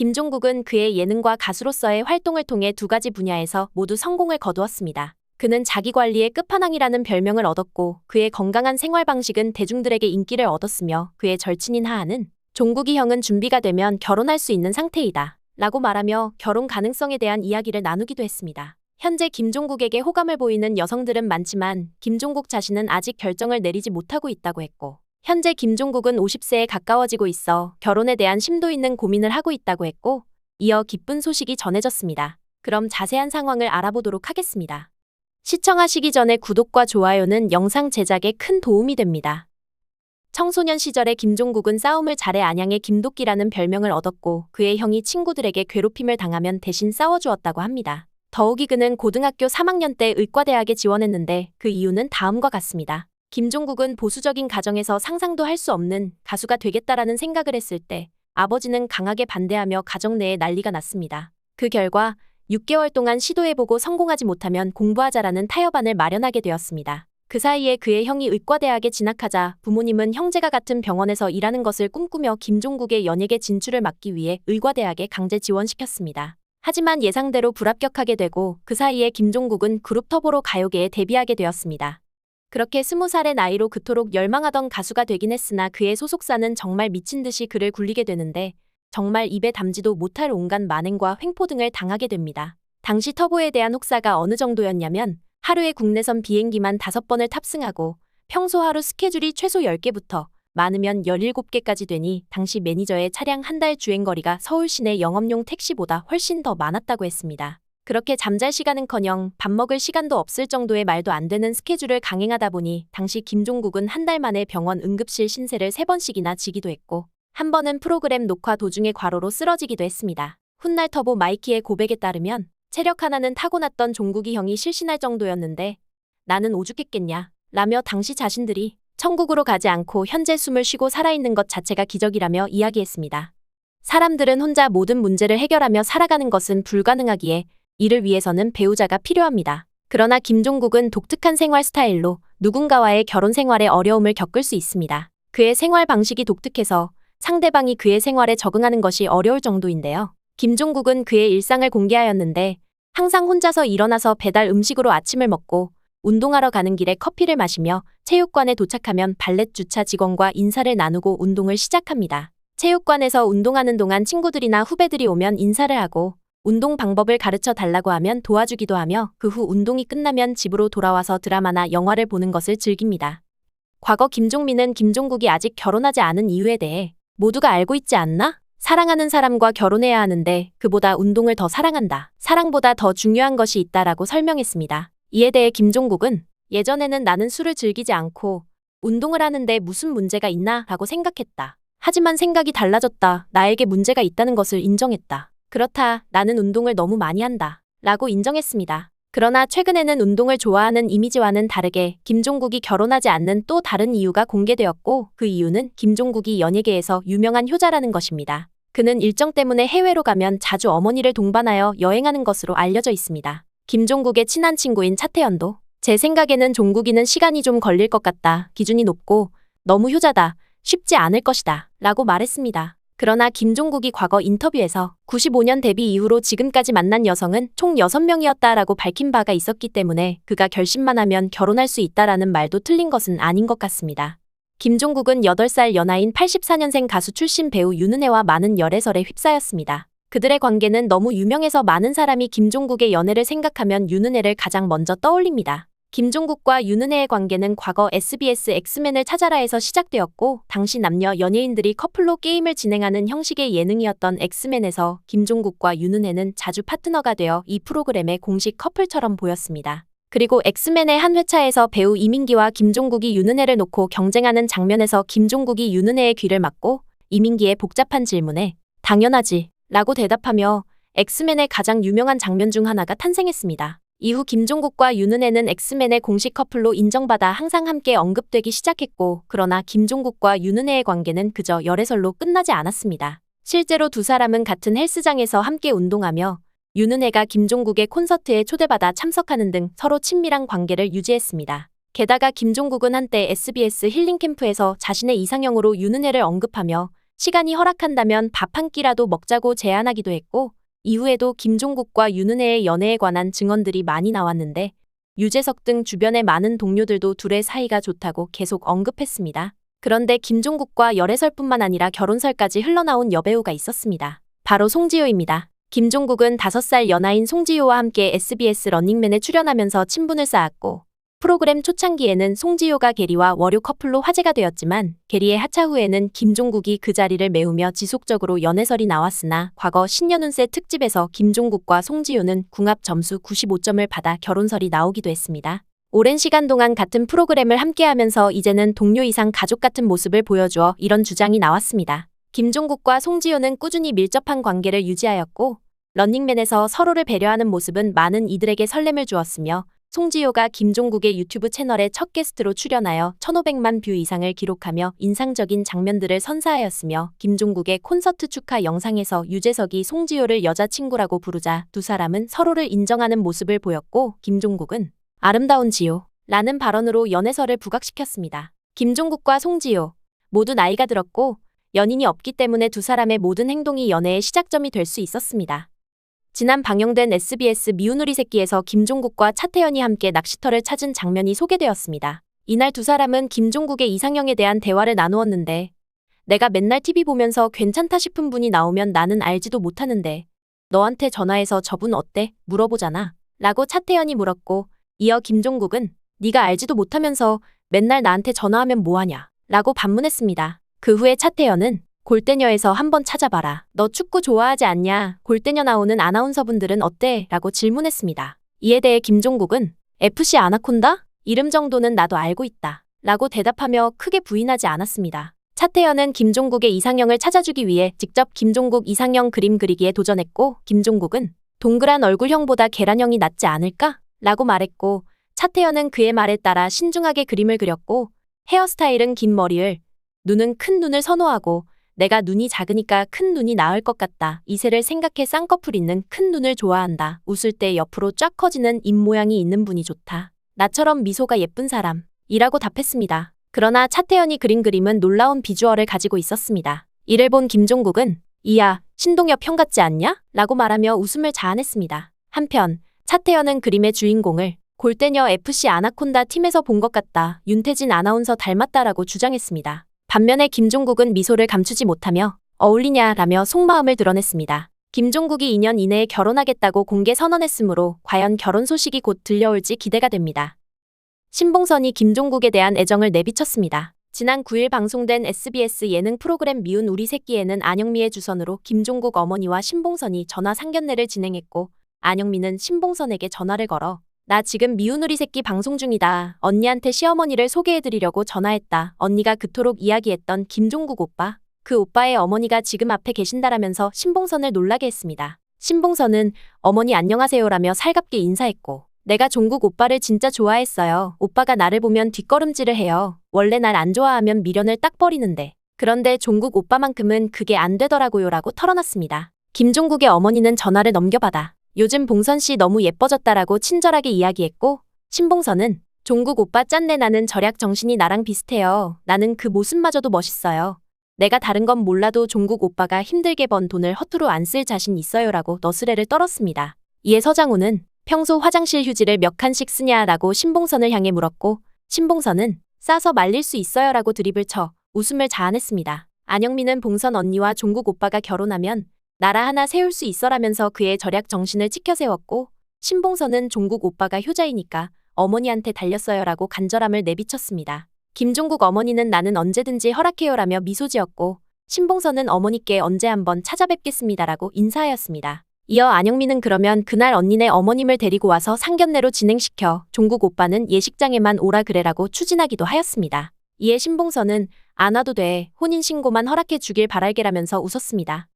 김종국은 그의 예능과 가수로서의 활동을 통해 두 가지 분야에서 모두 성공을 거두었습니다. 그는 자기 관리의 끝판왕이라는 별명을 얻었고 그의 건강한 생활 방식은 대중들에게 인기를 얻었으며 그의 절친인 하하는 종국이 형은 준비가 되면 결혼할 수 있는 상태이다. 라고 말하며 결혼 가능성에 대한 이야기를 나누기도 했습니다. 현재 김종국에게 호감을 보이는 여성들은 많지만 김종국 자신은 아직 결정을 내리지 못하고 있다고 했고 현재 김종국은 50세에 가까워지고 있어 결혼에 대한 심도 있는 고민을 하고 있다고 했고 이어 기쁜 소식이 전해졌습니다. 그럼 자세한 상황을 알아보도록 하겠습니다. 시청하시기 전에 구독과 좋아요는 영상 제작에 큰 도움이 됩니다. 청소년 시절에 김종국은 싸움을 잘해 안양의 김도끼라는 별명을 얻었고 그의 형이 친구들에게 괴롭힘을 당하면 대신 싸워주었다고 합니다. 더욱이 그는 고등학교 3학년 때 의과대학에 지원했는데 그 이유는 다음과 같습니다. 김종국은 보수적인 가정에서 상상도 할 수 없는 가수가 되겠다라는 생각을 했을 때 아버지는 강하게 반대하며 가정 내에 난리가 났습니다. 그 결과 6개월 동안 시도해보고 성공하지 못하면 공부하자라는 타협안을 마련하게 되었습니다. 그 사이에 그의 형이 의과대학에 진학하자 부모님은 형제가 같은 병원에서 일하는 것을 꿈꾸며 김종국의 연예계 진출을 막기 위해 의과대학에 강제 지원시켰습니다. 하지만 예상대로 불합격하게 되고 그 사이에 김종국은 그룹 터보로 가요계에 데뷔하게 되었습니다. 그렇게 스무 살의 나이로 그토록 열망하던 가수가 되긴 했으나 그의 소속사는 정말 미친 듯이 그를 굴리게 되는데 정말 입에 담지도 못할 온갖 만행과 횡포 등을 당하게 됩니다. 당시 터보에 대한 혹사가 어느 정도였냐면 하루에 국내선 비행기만 5번을 탑승하고 평소 하루 스케줄이 최소 10개부터 많으면 17개까지 되니 당시 매니저의 차량 한 달 주행거리가 서울 시내 영업용 택시보다 훨씬 더 많았다고 했습니다. 그렇게 잠잘 시간은커녕 밥 먹을 시간도 없을 정도의 말도 안 되는 스케줄을 강행하다 보니 당시 김종국은 한 달 만에 병원 응급실 신세를 3번씩이나 지기도 했고 한 번은 프로그램 녹화 도중에 과로로 쓰러지기도 했습니다. 훗날 터보 마이키의 고백에 따르면 체력 하나는 타고났던 종국이 형이 실신할 정도였는데 나는 오죽했겠냐 라며 당시 자신들이 천국으로 가지 않고 현재 숨을 쉬고 살아있는 것 자체가 기적이라며 이야기했습니다. 사람들은 혼자 모든 문제를 해결하며 살아가는 것은 불가능하기에 이를 위해서는 배우자가 필요합니다. 그러나 김종국은 독특한 생활 스타일로 누군가와의 결혼 생활에 어려움을 겪을 수 있습니다. 그의 생활 방식이 독특해서 상대방이 그의 생활에 적응하는 것이 어려울 정도인데요. 김종국은 그의 일상을 공개하였는데 항상 혼자서 일어나서 배달 음식으로 아침을 먹고 운동하러 가는 길에 커피를 마시며 체육관에 도착하면 발렛 주차 직원과 인사를 나누고 운동을 시작합니다. 체육관에서 운동하는 동안 친구들이나 후배들이 오면 인사를 하고 운동 방법을 가르쳐 달라고 하면 도와주기도 하며 그 후 운동이 끝나면 집으로 돌아와서 드라마나 영화를 보는 것을 즐깁니다. 과거 김종민은 김종국이 아직 결혼하지 않은 이유에 대해 모두가 알고 있지 않나? 사랑하는 사람과 결혼해야 하는데 그보다 운동을 더 사랑한다. 사랑보다 더 중요한 것이 있다라고 설명했습니다. 이에 대해 김종국은 예전에는 나는 술을 즐기지 않고 운동을 하는데 무슨 문제가 있나 라고 생각했다. 하지만 생각이 달라졌다. 나에게 문제가 있다는 것을 인정했다. 그렇다. 나는 운동을 너무 많이 한다. 라고 인정했습니다. 그러나 최근에는 운동을 좋아하는 이미지와는 다르게 김종국이 결혼하지 않는 또 다른 이유가 공개되었고 그 이유는 김종국이 연예계에서 유명한 효자라는 것입니다. 그는 일정 때문에 해외로 가면 자주 어머니를 동반하여 여행하는 것으로 알려져 있습니다. 김종국의 친한 친구인 차태현도 제 생각에는 종국이는 시간이 좀 걸릴 것 같다. 기준이 높고 너무 효자다. 쉽지 않을 것이다. 라고 말했습니다. 그러나 김종국이 과거 인터뷰에서 95년 데뷔 이후로 지금까지 만난 여성은 총 6명이었다라고 밝힌 바가 있었기 때문에 그가 결심만 하면 결혼할 수 있다라는 말도 틀린 것은 아닌 것 같습니다. 김종국은 8살 연하인 84년생 가수 출신 배우 윤은혜와 많은 열애설에 휩싸였습니다. 그들의 관계는 너무 유명해서 많은 사람이 김종국의 연애를 생각하면 윤은혜를 가장 먼저 떠올립니다. 김종국과 윤은혜의 관계는 과거 SBS 엑스맨을 찾아라에서 시작되었고 당시 남녀 연예인들이 커플로 게임을 진행하는 형식의 예능이었던 엑스맨에서 김종국과 윤은혜는 자주 파트너가 되어 이 프로그램의 공식 커플처럼 보였습니다. 그리고 엑스맨의 한 회차에서 배우 이민기와 김종국이 윤은혜를 놓고 경쟁하는 장면에서 김종국이 윤은혜의 귀를 막고 이민기의 복잡한 질문에 당연하지 라고 대답하며 엑스맨의 가장 유명한 장면 중 하나가 탄생했습니다. 이후 김종국과 윤은혜는 엑스맨의 공식 커플로 인정받아 항상 함께 언급되기 시작했고 그러나 김종국과 윤은혜의 관계는 그저 열애설로 끝나지 않았습니다. 실제로 두 사람은 같은 헬스장에서 함께 운동하며 윤은혜가 김종국의 콘서트에 초대받아 참석하는 등 서로 친밀한 관계를 유지했습니다. 게다가 김종국은 한때 SBS 힐링 캠프에서 자신의 이상형으로 윤은혜를 언급하며 시간이 허락한다면 밥 한 끼라도 먹자고 제안하기도 했고, 이후에도 김종국과 윤은혜의 연애에 관한 증언들이 많이 나왔는데, 유재석 등 주변의 많은 동료들도 둘의 사이가 좋다고 계속 언급했습니다. 그런데 김종국과 열애설뿐만 아니라 결혼설까지 흘러나온 여배우가 있었습니다. 바로 송지효입니다. 김종국은 5살 연하인 송지효와 함께 SBS 런닝맨에 출연하면서 친분을 쌓았고, 프로그램 초창기에는 송지효가 게리와 월요 커플로 화제가 되었지만 게리의 하차 후에는 김종국이 그 자리를 메우며 지속적으로 연애설이 나왔으나 과거 신년운세 특집에서 김종국과 송지효는 궁합 점수 95점을 받아 결혼설이 나오기도 했습니다. 오랜 시간 동안 같은 프로그램을 함께하면서 이제는 동료 이상 가족 같은 모습을 보여주어 이런 주장이 나왔습니다. 김종국과 송지효는 꾸준히 밀접한 관계를 유지하였고 런닝맨에서 서로를 배려하는 모습은 많은 이들에게 설렘을 주었으며 송지효가 김종국의 유튜브 채널에 첫 게스트로 출연하여 1500만 뷰 이상을 기록하며 인상적인 장면들을 선사하였으며 김종국의 콘서트 축하 영상에서 유재석이 송지효를 여자친구라고 부르자 두 사람은 서로를 인정하는 모습을 보였고 김종국은 아름다운 지효 라는 발언으로 연애설을 부각시켰습니다. 김종국과 송지효 모두 나이가 들었고 연인이 없기 때문에 두 사람의 모든 행동이 연애의 시작점이 될 수 있었습니다. 지난 방영된 SBS 미운 우리 새끼에서 김종국과 차태현이 함께 낚시터를 찾은 장면이 소개되었습니다. 이날 두 사람은 김종국의 이상형에 대한 대화를 나누었는데 내가 맨날 TV 보면서 괜찮다 싶은 분이 나오면 나는 알지도 못하는데 너한테 전화해서 저분 어때? 물어보잖아. 라고 차태현이 물었고 이어 김종국은 네가 알지도 못하면서 맨날 나한테 전화하면 뭐하냐? 라고 반문했습니다. 그 후에 차태현은 골대녀에서 한번 찾아봐라. 너 축구 좋아하지 않냐? 골대녀 나오는 아나운서분들은 어때? 라고 질문했습니다. 이에 대해 김종국은 FC 아나콘다? 이름 정도는 나도 알고 있다. 라고 대답하며 크게 부인하지 않았습니다. 차태현은 김종국의 이상형을 찾아주기 위해 직접 김종국 이상형 그림 그리기에 도전했고, 김종국은 동그란 얼굴형보다 계란형이 낫지 않을까? 라고 말했고, 차태현은 그의 말에 따라 신중하게 그림을 그렸고, 헤어스타일은 긴 머리를, 눈은 큰 눈을 선호하고, 내가 눈이 작으니까 큰 눈이 나을 것 같다. 이세를 생각해 쌍꺼풀 있는 큰 눈을 좋아한다. 웃을 때 옆으로 쫙 커지는 입 모양이 있는 분이 좋다. 나처럼 미소가 예쁜 사람. 이라고 답했습니다. 그러나 차태현이 그린 그림은 놀라운 비주얼을 가지고 있었습니다. 이를 본 김종국은 이야, 신동엽 형 같지 않냐? 라고 말하며 웃음을 자아냈습니다. 한편 차태현은 그림의 주인공을 골대녀 FC 아나콘다 팀에서 본 것 같다. 윤태진 아나운서 닮았다라고 주장했습니다. 반면에 김종국은 미소를 감추지 못하며 어울리냐라며 속마음을 드러냈습니다. 김종국이 2년 이내에 결혼하겠다고 공개 선언했으므로 과연 결혼 소식이 곧 들려올지 기대가 됩니다. 신봉선이 김종국에 대한 애정을 내비쳤습니다. 지난 9일 방송된 SBS 예능 프로그램 미운 우리 새끼에는 안영미의 주선으로 김종국 어머니와 신봉선이 전화 상견례를 진행했고 안영미는 신봉선에게 전화를 걸어 나 지금 미운 우리 새끼 방송 중이다. 언니한테 시어머니를 소개해드리려고 전화했다. 언니가 그토록 이야기했던 김종국 오빠. 그 오빠의 어머니가 지금 앞에 계신다라면서 신봉선을 놀라게 했습니다. 신봉선은 어머니 안녕하세요라며 살갑게 인사했고 내가 종국 오빠를 진짜 좋아했어요. 오빠가 나를 보면 뒷걸음질을 해요. 원래 날 안 좋아하면 미련을 딱 버리는데. 그런데 종국 오빠만큼은 그게 안 되더라고요 라고 털어놨습니다. 김종국의 어머니는 전화를 넘겨받아 요즘 봉선 씨 너무 예뻐졌다라고 친절하게 이야기했고 신봉선은 종국 오빠 짠내 나는 절약 정신이 나랑 비슷해요. 나는 그 모습마저도 멋있어요. 내가 다른 건 몰라도 종국 오빠가 힘들게 번 돈을 허투루 안 쓸 자신 있어요라고 너스레를 떨었습니다. 이에 서장훈은 평소 화장실 휴지를 몇 칸씩 쓰냐라고 신봉선을 향해 물었고 신봉선은 싸서 말릴 수 있어요라고 드립을 쳐 웃음을 자아냈습니다. 안영민은 봉선 언니와 종국 오빠가 결혼하면 나라 하나 세울 수 있어라면서 그의 절약 정신을 지켜 세웠고 신봉선은 종국 오빠가 효자이니까 어머니한테 달렸어요라고 간절함을 내비쳤습니다. 김종국 어머니는 나는 언제든지 허락해요라며 미소 지었고 신봉선은 어머니께 언제 한번 찾아뵙겠습니다라고 인사하였습니다. 이어 안영민은 그러면 그날 언니네 어머님을 데리고 와서 상견례로 진행시켜 종국 오빠는 예식장에만 오라 그래라고 추진하기도 하였습니다. 이에 신봉선은 안 와도 돼 혼인신고만 허락해 주길 바랄게라면서 웃었습니다.